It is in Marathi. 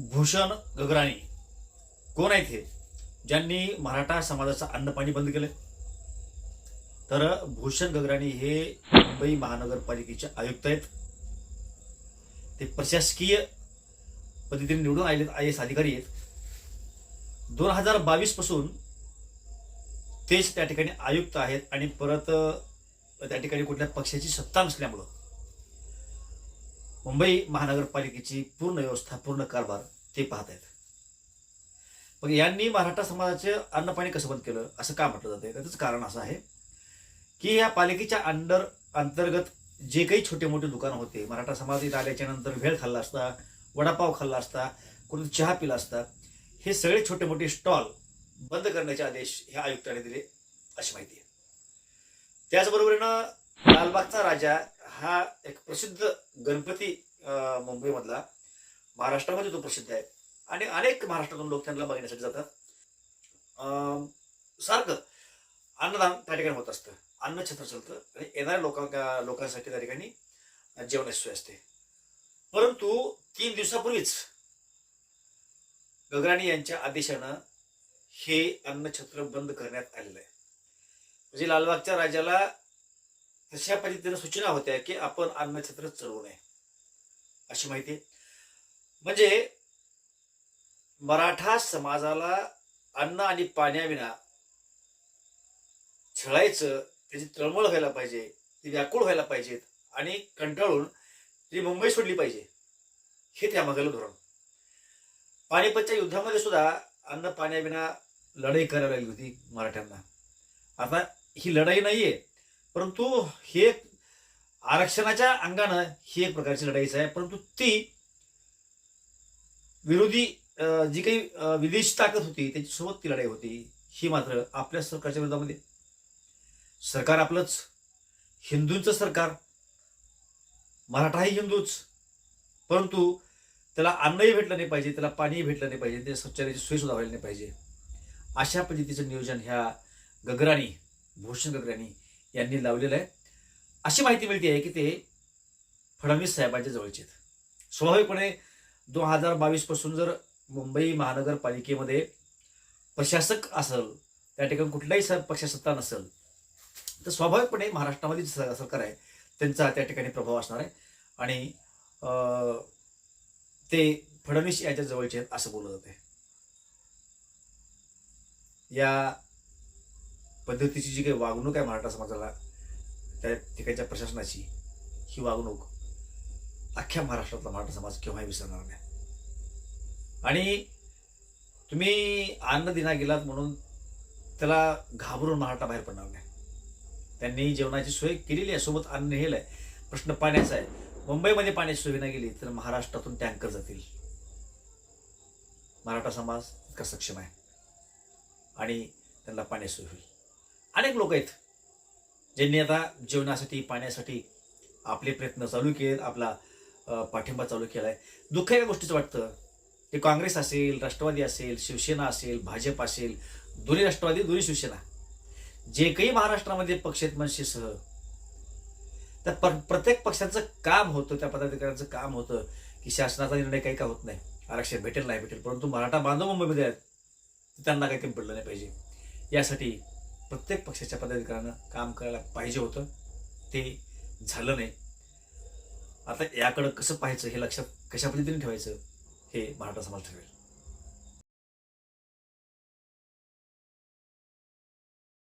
भूषण गगराणी. कोण आहेत हे? ज्यांनी मराठा समाजाचं अन्नपाणी बंद केलं तर भूषण गगराणी हे मुंबई महानगरपालिकेचे आयुक्त आहेत. ते प्रशासकीय पद्धतीने निवडून आले आय एस अधिकारी आहेत. दोन हजार बावीसपासून तेच त्या ठिकाणी आयुक्त आहेत आणि परत त्या ठिकाणी कुठल्या पक्षाची सत्ता नसल्यामुळं. मुंबई महानगरपालिकेची पूर्ण व्यवस्था पूर्ण कारभार ते पाहत आहेत मग यांनी मराठा समाजाचे अन्नपाणी कसं बंद केलं असं का म्हटलं जातं त्याचं कारण असं आहे की या पालिकेच्या अंडर अंतर्गत जे काही छोटे मोठे दुकानं होते मराठा समाज इथं आल्याच्यानंतर भेळ खाल्ला असता वडापाव खाल्ला असता कोणी चहा पिला असता हे सगळे छोटे मोठे स्टॉल बंद करण्याचे आदेश ह्या आयुक्ताने दिले अशी माहिती आहे. त्याचबरोबरीनं लालबागचा राजा हा एक प्रसिद्ध गणपती अं, मुंबईमधला महाराष्ट्रामध्ये तो प्रसिद्ध आहे. आणि अनेक महाराष्ट्रातून लोक त्यांना बघण्यासाठी जातात. अं, सारखं अन्नदान त्या ठिकाणी होत असतं. अन्नछत्र चालतं. आणि येणाऱ्या लोकां लोकांसाठी त्या ठिकाणी जेवणाची सोय असते. परंतु तीन दिवसापूर्वीच गगराणी यांच्या आदेशानं हे अन्नछत्र बंद करण्यात आलेलं आहे. म्हणजे लालबागच्या राजाला तशा पद्धतीनं सूचना होत्या की आपण अन्नछत्र चढवू नये. अशी माहिती. म्हणजे मराठा समाजाला अन्न आणि पाण्याविना छळायचं त्याची तळमळ व्हायला पाहिजे ती व्याकुळ व्हायला पाहिजेत आणि कंटाळून ती मुंबई सोडली पाहिजे. हे त्यामागलं धोरण. पानिपतच्या युद्धामध्ये सुद्धा अन्न पाण्याविना लढाई करायला लागली होती मराठ्यांना. आता ही लढाई नाहीये. परंतु हे आरक्षणाच्या अंगानं ही एक प्रकारची लढाईच आहे परंतु ती विरोधी जी काही विदेशी ताकद होती त्याच्यासोबत ती लढाई होती. ही मात्र आपल्या सरकारच्या विरोधामध्ये. सरकार आपलंच. हिंदूंचं सरकार. मराठाही हिंदूच. परंतु त्याला अन्नही भेटलं नाही पाहिजे त्याला पाणीही भेटलं नाही पाहिजे त्या शौचालयाची सोय सुद्धा व्हायला नाही पाहिजे. अशा पद्धतीचं नियोजन ह्या गगराणी भूषण गगराणी यांनी लावलेलं आहे. अशी माहिती मिळते आहे की ते फडणवीस साहेबांच्या जवळचे आहेत. स्वाभाविकपणे दोन हजार बावीसपासून जर मुंबई महानगरपालिकेमध्ये प्रशासक असेल त्या ठिकाणी कुठलाही स- पक्षसत्ता नसेल तर स्वाभाविकपणे महाराष्ट्रामध्ये जे स- सरकार आहे त्यांचा त्या ठिकाणी प्रभाव असणार आहे. आणि अं, ते फडणवीस यांच्या जवळचे आहेत असं बोललं जाते या पद्धतीची जी काही वागणूक आहे मराठा समाजाला त्या ठिकाणच्या प्रशासनाची ही वागणूक अख्ख्या महाराष्ट्रातला मराठा समाज केव्हाही विसरणार नाही. आणि तुम्ही अन्न दिना गेलात म्हणून त्याला घाबरून मराठा बाहेर पडणार नाही. त्यांनी जेवणाची सोय केलेली आहे सोबत अन्न नेलं आहे. प्रश्न पाण्याचा आहे. मुंबईमध्ये पाण्याची सोय नाही गेली तर महाराष्ट्रातून टँकर जातील. मराठा समाज इतका सक्षम आहे. आणि त्यांना पाण्याची सोय होईल. अनेक लोक आहेत ज्यांनी आता जेवणासाठी पाण्यासाठी आपले प्रयत्न चालू केलेत आपला पाठिंबा चालू केला आहे दुःख या गोष्टीचं वाटतं. ते काँग्रेस असेल राष्ट्रवादी असेल शिवसेना असेल भाजप असेल दोन्ही राष्ट्रवादी दोन्ही शिवसेना. जे काही महाराष्ट्रामध्ये पक्ष आहेत मनसेसह तर पर प्रत्येक पक्षाचं काम होतं त्या पदाधिकाऱ्यांचं काम होतं की शासनाचा निर्णय काही का होत नाही. आरक्षण भेटेल नाही भेटेल परंतु मराठा बांधव मुंबईमध्ये आहेत त्यांना काही कमी पडलं नाही पाहिजे. यासाठी प्रत्येक पक्षाच्या पदाधिकाऱ्यानं काम करायला पाहिजे होतं. ते झालं नाही. आता याकडं कसं पाहायचं हे लक्षात कशा पद्धतीने ठेवायचं हे मराठा समाज ठरवेल.